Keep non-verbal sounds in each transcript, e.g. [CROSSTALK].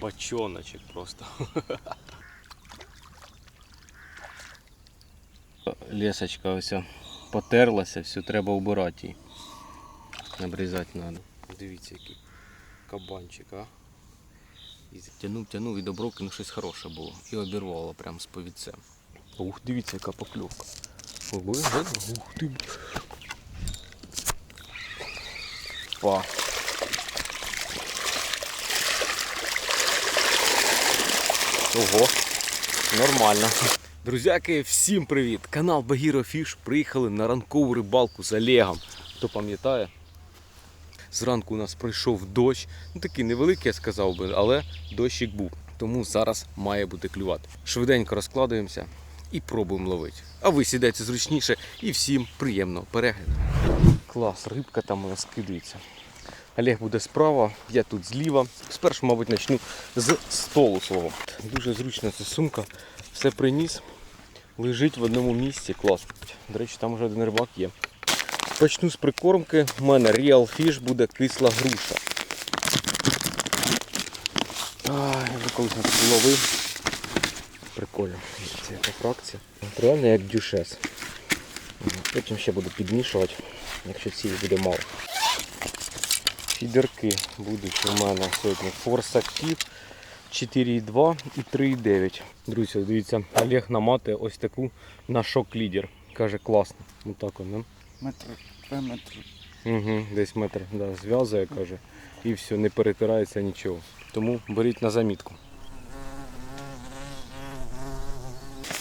бочоночок просто. Лесочка ось потерлася, все, треба вбирати її. Обрізати треба. Дивіться, який кабанчик, а. І тянув, тянув і добро ну щось хороше було. І обірвало прям з повідцем. Ух, дивіться, яка покльовка. Ух ти. Па. Ого, нормально. Друзяки, всім привіт! Канал Багіро Фіш. Приїхали на ранкову рибалку з Олегом. Хто пам'ятає? Зранку у нас пройшов дощ. Ну такий невеликий, я сказав би, але дощик був. Тому зараз має бути клювати. Швиденько розкладуємося і пробуємо ловити. А ви сідайте зручніше і всім приємного перегляду. Клас, рибка там у нас скидується. Олег буде справа, я тут зліва. Спершу, мабуть, почну з столу свого. Дуже зручна ця сумка. Все приніс. Лежить в одному місці. Клас. До речі, там вже один рибак є. Почну з прикормки. У мене Real Fish буде кисла груша. Ай, я вже колись на таку ловив. Прикольно. Це яка фракція. Реально як дюшес. Потім ще буду підмішувати, якщо цієї буде мало. Фідерки будуть у мене сьогодні Force Active 4,2 і 3,9. Друзі, дивіться, Олег наматує ось таку на шок лідер. Каже, класно. Отак он, Метр, два метри. Угу, десь метр да, зв'язує, каже, і все, не перетирається нічого. Тому беріть на замітку.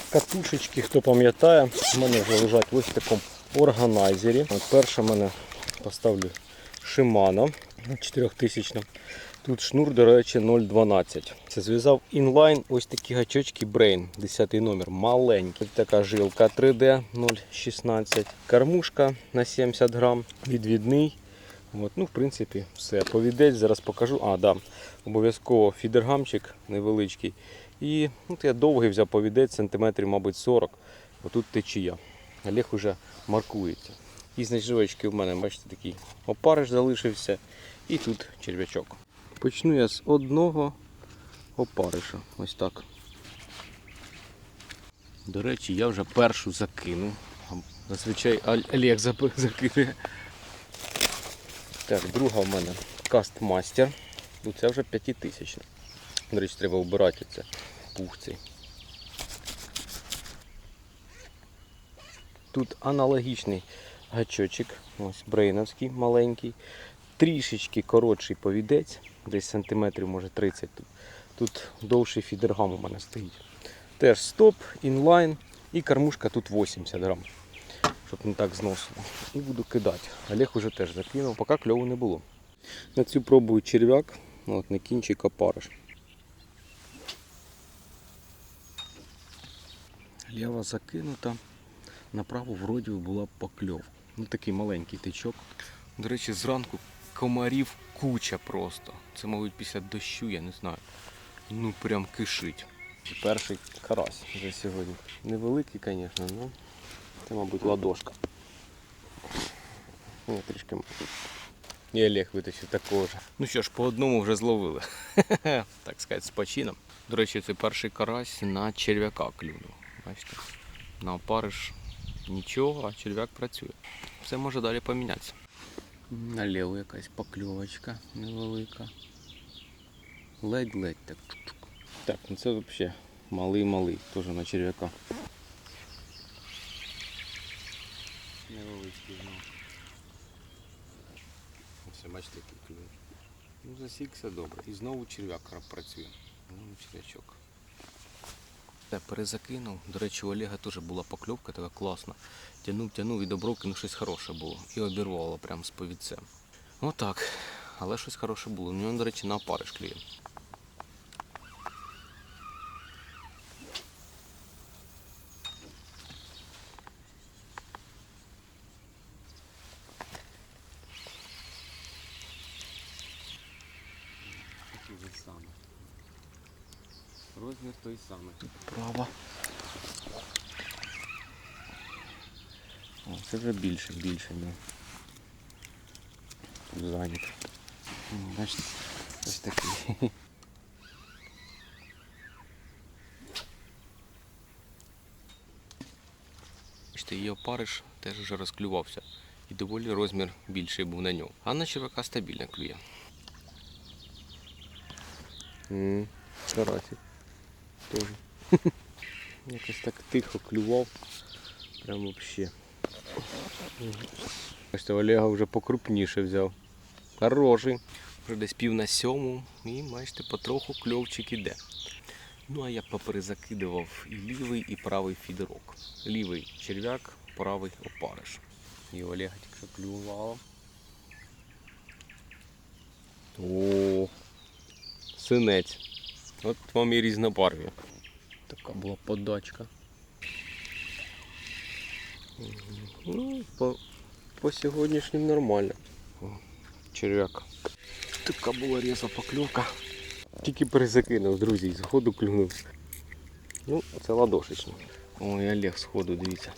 Катушечки, хто пам'ятає, в мене вже лежать ось в такому органайзері. От перше в мене поставлю Shimano 4000. Тут шнур, до речі, 0,12. Це зв'язав інлайн ось такі гачочки Brain, 10 номер, маленький. Така жилка 3D 0,16. Кормушка на 70 грам, відвідний. От, ну, в принципі, все. Повідець зараз покажу. А, да. Обов'язково фідергамчик невеличкий. І ну, я довгий взяв повідець, сантиметрів, мабуть, 40. Отут течія. Олег уже маркується. І зниживочки в мене, бачите, такий опариш залишився. І тут черв'ячок. Почну я з одного опариша. Ось так. До речі, я вже першу закинув. Зазвичай Олег [LAUGHS] закине. Так, друга в мене кастмастер. Ну це вже 5000. До речі, треба вбирати це пух цей. Тут аналогічний гачочок, ось брейновський маленький, трішечки коротший повідець, десь сантиметрів, може 30 тут. Тут довший фідергам у мене стоїть. Теж стоп, інлайн і кормушка тут 80 грам, щоб не так зносило. І буду кидати. Олег уже теж закинув, поки кльову не було. На цю пробую черв'як, от на кінчик опариш. Лєва закинута. Направо вроді була покльовка. Ну такий маленький тичок. До речі, зранку комарів куча просто. Це, мабуть, після дощу, я не знаю. Ну прям кишить. Перший карась вже сьогодні. Невеликий, звісно, ну це, мабуть, ладошка. Ні, трішки. І Олег витащив такого ж. Ну що ж, по одному вже зловили. [LAUGHS] так сказати, з почином. До речі, це перший карась на черв'яка клюнув. Бачите? На опариш нічого, а черв'як працює. Все може далі помінятися. Наліво якась покльовочка невелика. Ледь-ледь так. Так, ну це взагалі малий-малий, теж на черв'яка. Невеличкий знову. Все, бачите, який клює. Ну, засікся добре. І знову черв'як працює. Знову черв'ячок. Я перезакинув. До речі, у Олега теж була покльовка така класна. Тянув, тянув і добровки, ну щось хороше було. І обірвало прямо з повідцем. Отак. Але щось хороше було. У нього, до речі, на опариш клює. той самий. право. О, Це вже більше, більше був. Тут задік. Бачите, ось такий. Бачите, її опариш теж вже розклювався. І доволі розмір більший був на ньому. Ганна червака стабільно клює. М -м, карасик. Тоже. [LAUGHS] Якось так тихо клював. Прям вообще. Бачите, Олега вже покрупніше взяв. Хороший. Вже десь пів на сьому і бачите, потроху кльовчик іде. Ну а я поперезакидував і лівий, і правий фідерок. Лівий черв'як, правий опариш. І Олега тільки клювало. О, синець. От вам і різнобарв'я. Така була подачка. Ну, по, по сьогоднішнім нормально. О, черв'як. Така була різа покльовка. Тільки перезакинув, друзі, і зходу клюнув. Ну, це ладошечно. Ой, Олег сходу, дивіться.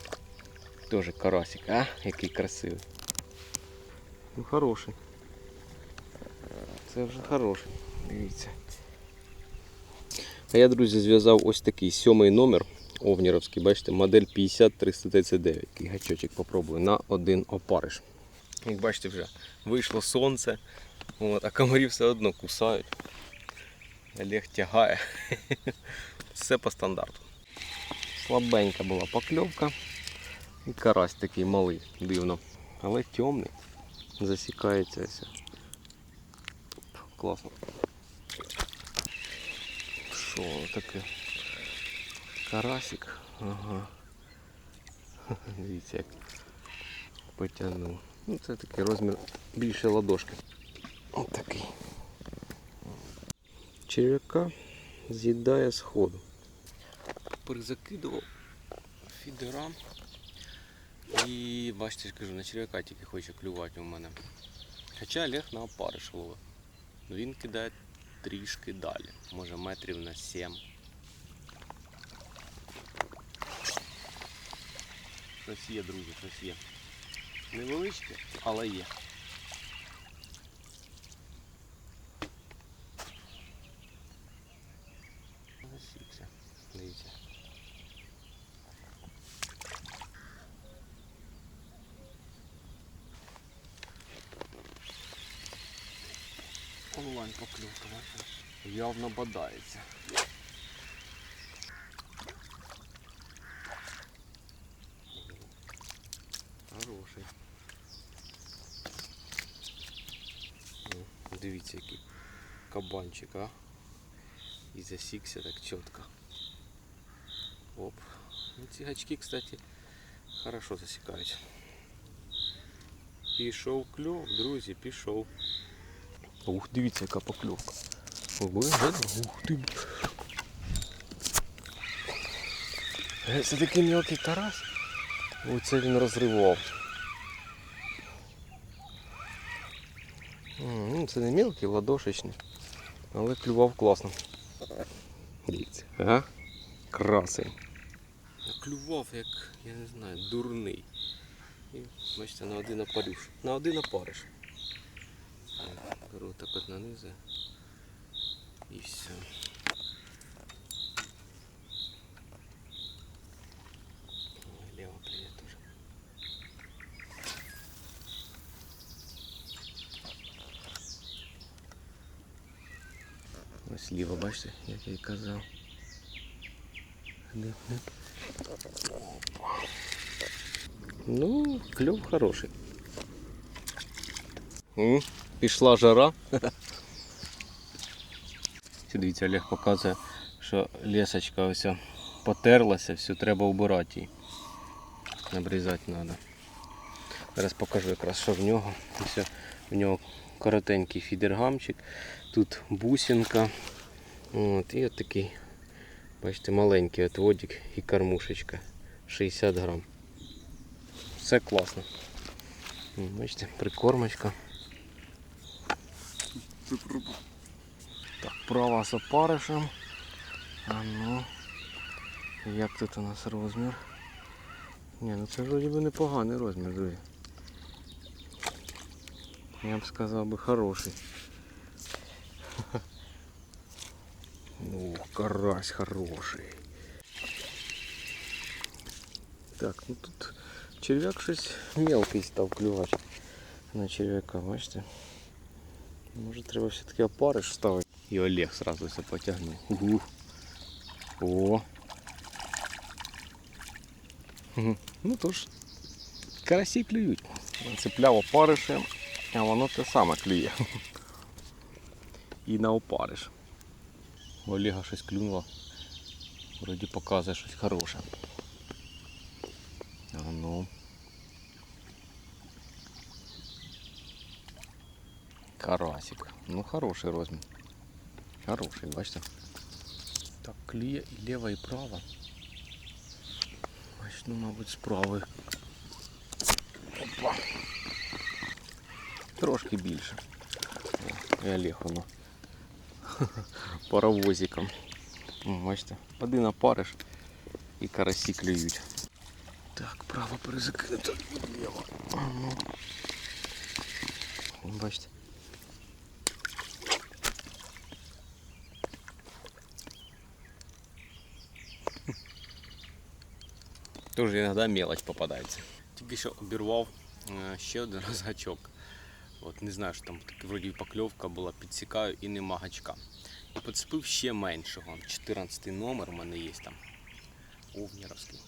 Тоже карасик, а? Який красивий. Ну хороший. Це вже хороший. Дивіться. А я, друзі, зв'язав ось такий сьомий номер овнєровський, бачите, модель 50339. Такий гачочок попробую на один опариш. Як бачите, вже вийшло сонце, от, а комарі все одно кусають. Олег тягає. [LAUGHS] Все по стандарту. Слабенька була покльовка. І карась такий малий, дивно. Але темний. Засікається. Класно. Що таке? Карасик. Ага. [LAUGHS] Дивіться як потягнув. Ну це такий розмір більше ладошки. Ось такий. Черв'яка з'їдає сходу. Перезакидував фідера. І бачите, я кажу, на черв'яка тільки хоче клювати у мене. Хоча Олег на опариш ловить. Ну, Він кидає трішки далі, може метрів на 7. Щось є, друзі, щось є. Невеличке, але є. Дивіться. Онлайн поклювка, бачите? Явно бодається. Хороший. О, Дивіться, який кабанчик, а? І засікся так чітко. Оп. Ну, ці гачки, кстати, хорошо засікають. Пішов кльов, друзі, пішов. Ух, дивіться, яка покльовка. Ух ти. Е, Це такий мелкий тарас. Оце він розривав. Ну, це не мелкий, ладошечний. Але клював класно. Дивіться, ага. Красень. Клював як, я не знаю, дурний. І бачите, на один опарюш. На один опариш. Беру так от нанизу. І все. Ой, Лево привет тоже. Ось ліво, бачите, як я і казав. Де, де? Опа. Ну, кльов хороший. Пішла жара. Дивіться, Олег показує, що лесочка ось потерлася, все треба вбирати її. Обрізати треба. Зараз покажу якраз, що в нього. Ось в нього коротенький фідергамчик, тут бусинка. От, і от такий, бачите, маленький отводик і кормушечка. 60 грам. Все класно. Бачите, прикормочка. Так, права з опаришем. А ну. Як тут у нас розмір? Ні, ну це вроді би непоганий розмір, друзі. Я б сказав би хороший. [LAUGHS] Ну, карась хороший. Так, ну тут черв'як щось мелкий став клювати на черв'яка, бачите? Може треба все-таки опариш ставити. І Олег сразу все потягнув. Угу. О. Мгм. Ну тож, карасі клюють. Цепляв опаришем, а воно те саме клює. І на опариш. У Олега щось клюнуло. Вроді показує щось хороше. Карасик. Ну хороший розмір. Хороший, бачите. Так, клює і ліва, і права. Значить, ну, мабуть, з правої. Опа. Трошки більше. О, і Олег воно. [LAUGHS] Паровозиком. О, Бачите, один опариш і карасі клюють. Так, право перезакинуто. Ліво. А, ну. Бачите. Тоже іноді мелочь попадається. Тільки що обірвав е, ще один [LAUGHS] раз гачок. От не знаю, що там таки вроді покльовка була, підсікаю і нема гачка. І поцепив ще меншого. 14 номер у мене є там. Овнєровський.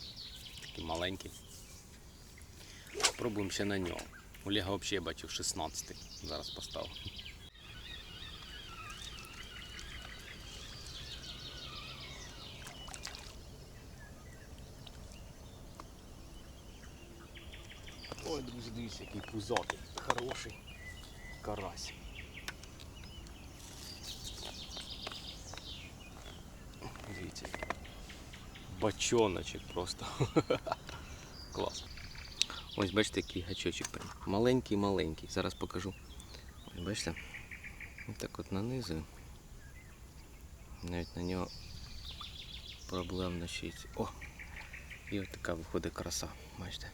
Такий маленький. Пробуємо ще на нього. Олега взагалі я бачив 16 Зараз поставив. Дивіться, який пузатий. Хороший карась. Дивіться. Бачоночок просто. [LAUGHS] Клас. Ось бачите, який гачочок прям. Маленький-маленький. Зараз покажу. Ось бачите? Ось так от нанизую. Навіть на нього проблем начить. О! І от така виходить краса. Бачите?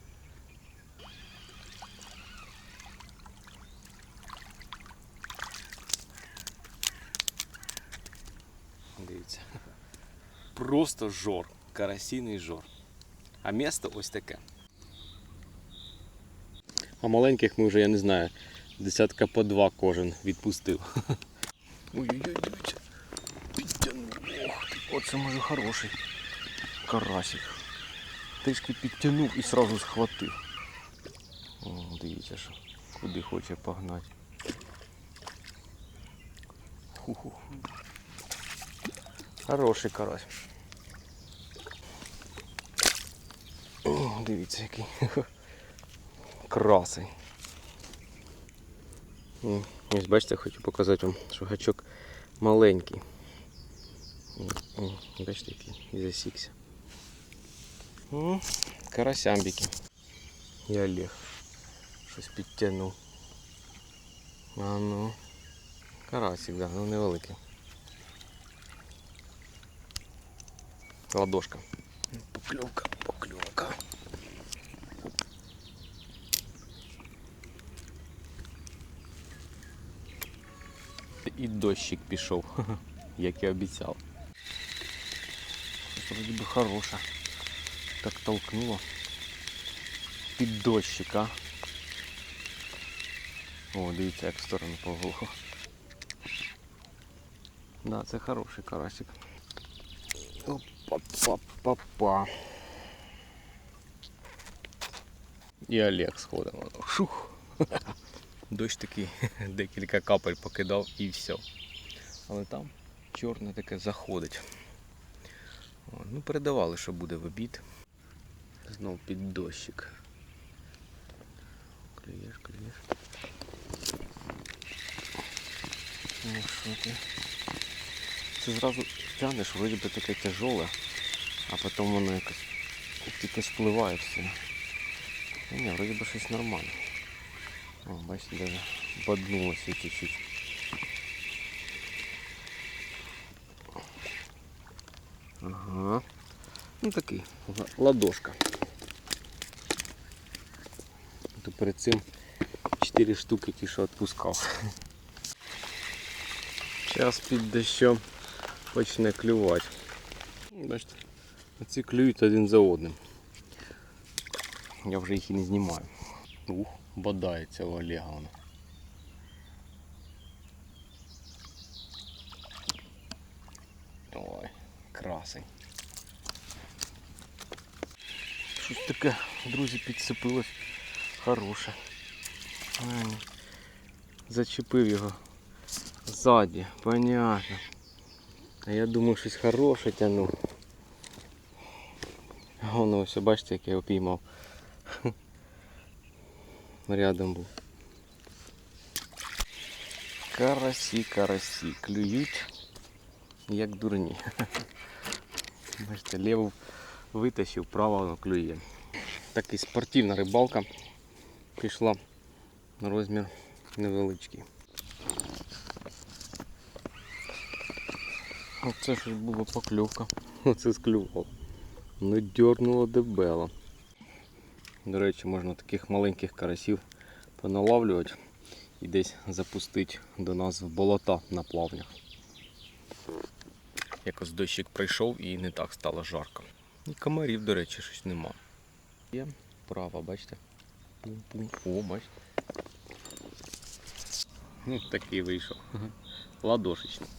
Дивіться. Просто жор. Карасійний жор. А місто ось таке. А маленьких ми вже, я не знаю, десятка по два кожен відпустив. Ой-ой-ой, дивіться. Підтягнув. Ох, оце може хороший карасик. Трішки підтягнув і одразу схватив. О, дивіться, що куди хоче погнати. Ху-ху. Хороший карась. Дивіться який. [LAUGHS] Красий. Ось бачите, хочу показати вам, що гачок маленький. Бачите, який і засікся. Карасямбіки. І Олег. Щось підтягнув. А ну. Карасик, да, ну невеликий. Ладошка. Поклевка, поклевка. І дощик пішов, [LAUGHS] як і обіцяв. Вроді би хороша. Так толкнуло. Під дощик, а. О, дивіться, як в сторону повело. Да, це хороший карасик. Опа-па-па-па. І Олег сходив. Шух. Дощ такий [LAUGHS] декілька капель покидав і все. Але там чорне таке заходить. О, ну, передавали, що буде в обід. Знов під дощик. Клюєш, клюєш. Ну що ти? Це зразу тянеш, вроді би таке тяжоле, а потім воно якось тільки спливає все. Ну, ні, вроді би щось нормальне. О, бачите, даже боднулося чуть-чуть. Ага. Ну такий, ла- ладошка. То [LAUGHS] перед цим 4 штуки ті, що відпускав. Зараз під дощом Почне клювати. Бачите, оці клюють один за одним. Я вже їх і не знімаю. Ух, бодається у Олега вона. Ой, красень. Щось таке, друзі, підсипилось хороше. Зачепив його ззаді, понятно. А я думаю, щось хороше тянув. Воно ось, бачите, як я його піймав. Рядом був. Карасі, карасі, клюють як дурні. Бачите, ліву витащив, право воно клює. Такий спортивна рибалка пішла на розмір невеличкий. Оце щось було покльовка. Оце склював. Ну дьорнуло дебело. До речі, можна таких маленьких карасів поналавлювати і десь запустити до нас в болота на плавнях. Якось дощик прийшов і не так стало жарко. І комарів, до речі, щось нема. Є права, бачите? О, бачите. Ну, такий вийшов. Ладошечний.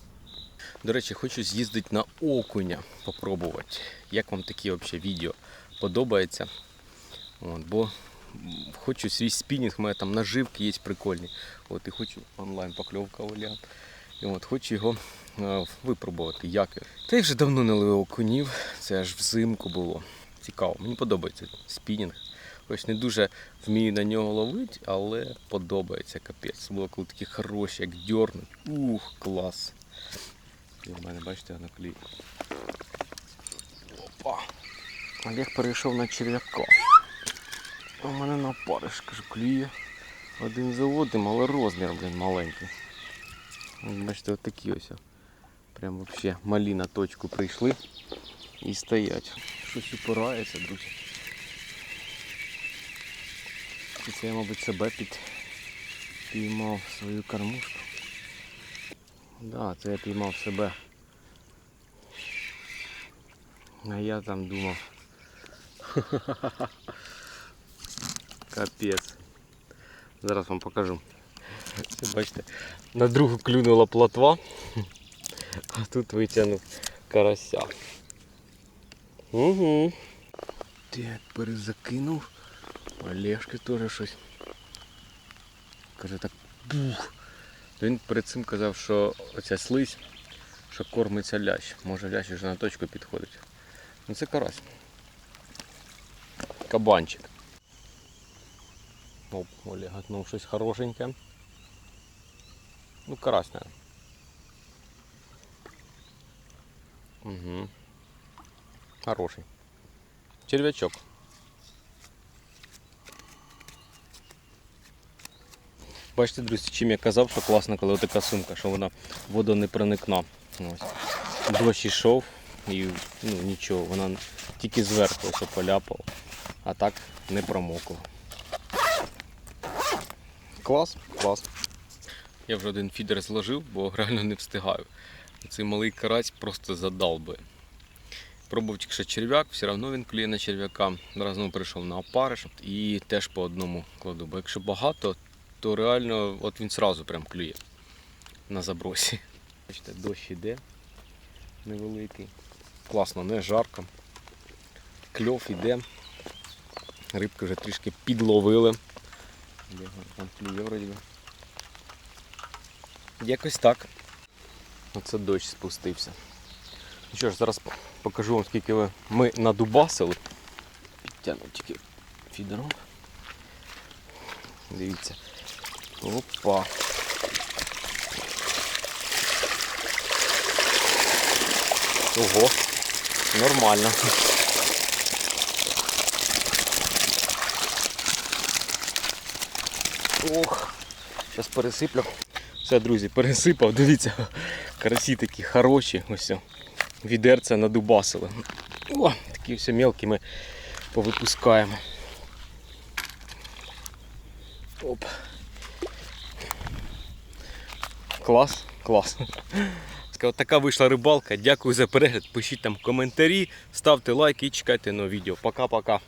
До речі, хочу з'їздити на окуня, попробувати. Як вам такі взагалі відео подобається? От, бо хочу свій спінінг, у мене там наживки є прикольні. От, і хочу онлайн покльовка Оля. І от, хочу його е, випробувати. Як. Та я вже давно не ловив окунів, це аж взимку було. Цікаво, мені подобається спінінг. Ось не дуже вмію на нього ловити, але подобається капець. Було коли такі хороші, як дьорнуть. Ух, клас. І в мене, бачите, на клій. Опа. Олег перейшов на черв'яка. В мене на париш, кажу, клює. Один за одним, але розмір, блін, маленький. Бачите, от такі ось. Прям вообще малі на точку прийшли і стоять. Щось упирається, друзі. І це я, мабуть, себе під піймав свою кормушку. Да, це я піймав себе. А я там думав. [LAUGHS] Капець. Зараз вам покажу. Бачите, на другу клюнула плотва, а тут витягнув карася. Угу. Так, перезакинув. Олешки теж щось. Каже так бух. Він перед цим казав, що оця слизь, що кормиться лящ. Може лящ вже на точку підходить. Ну це карась. Кабанчик. Оп, Оля гатнув щось хорошеньке. Ну, карась, наверное. Угу. Хороший. Червячок. Бачите, друзі, чим я казав, що класно, коли така сумка, що вона водонепроникна. Ось. Дощ йшов і ну, нічого, вона тільки зверху ось поляпала, а так не промокла. Клас, клас. Я вже один фідер зложив, бо реально не встигаю. Цей малий карась просто задалбує. Пробував тільки що черв'як, все одно він клює на черв'яка. Зараз знову перейшов на опариш і теж по одному кладу. Бо якщо багато, то реально от він одразу прям клює на забросі. Бачите, дощ іде невеликий. Класно, не жарко. Кльов іде. Рибки вже трішки підловили. Там клює вроді. Якось так. Оце дощ спустився. Ну що ж, зараз покажу вам, скільки ви- ми надубасили. Підтягну тільки фідером. Дивіться. Опа. Ого, нормально. Ох, зараз пересиплю. Все, друзі, пересипав, дивіться, карасі такі хороші, ось. Відерця надубасили. О, такі все мелкі ми повипускаємо. Оп. Клас, клас. От така вийшла рибалка. Дякую за перегляд. Пишіть там коментарі, ставте лайки і чекайте нове відео. Пока-пока.